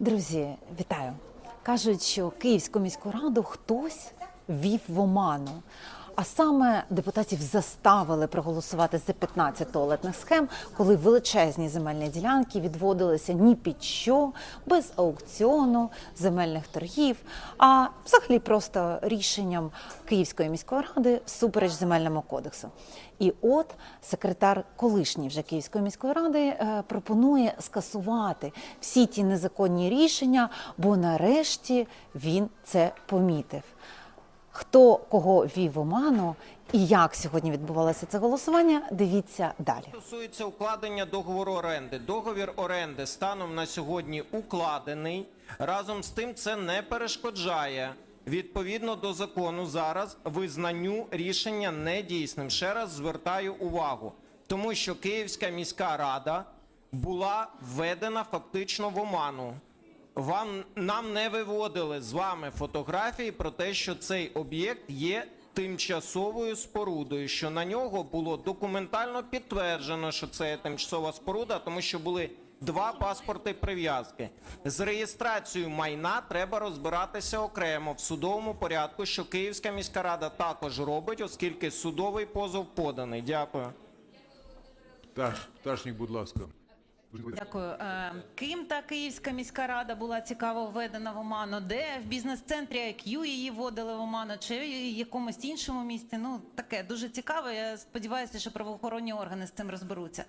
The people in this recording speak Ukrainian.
Друзі, вітаю! Кажуть, що Київську міську раду хтось вів в оману. А саме депутатів заставили проголосувати за 15 туалетних схем, коли величезні земельні ділянки відводилися ні під що, без аукціону, земельних торгів, а взагалі просто рішенням Київської міської ради всупереч земельному кодексу. І от секретар колишній вже Київської міської ради е, пропонує скасувати всі ті незаконні рішення, бо нарешті він це помітив. Хто кого вів оману і як сьогодні відбувалося це голосування, дивіться далі. Стосується укладення договору оренди. Договір оренди станом на сьогодні укладений. Разом з тим, це не перешкоджає відповідно до закону зараз визнанню рішення недійсним. Ще раз звертаю увагу, тому що Київська міська рада була введена фактично в оману. Вам нам не виводили з вами фотографії про те, що цей об'єкт є тимчасовою спорудою, що на нього було документально підтверджено, що це тимчасова споруда, тому що були два паспорти прив'язки. З реєстрацією майна треба розбиратися окремо в судовому порядку, що Київська міська рада також робить, оскільки судовий позов поданий. Дякую. Таш, Ташнік, будь ласка. Дякую. Е, Ким та Київська міська рада була цікаво введена в оману? Де в бізнес-центрі IQ її вводили в оману, чи в якомусь іншому місці? Ну таке дуже цікаво. Я сподіваюся, що правоохоронні органи з цим розберуться.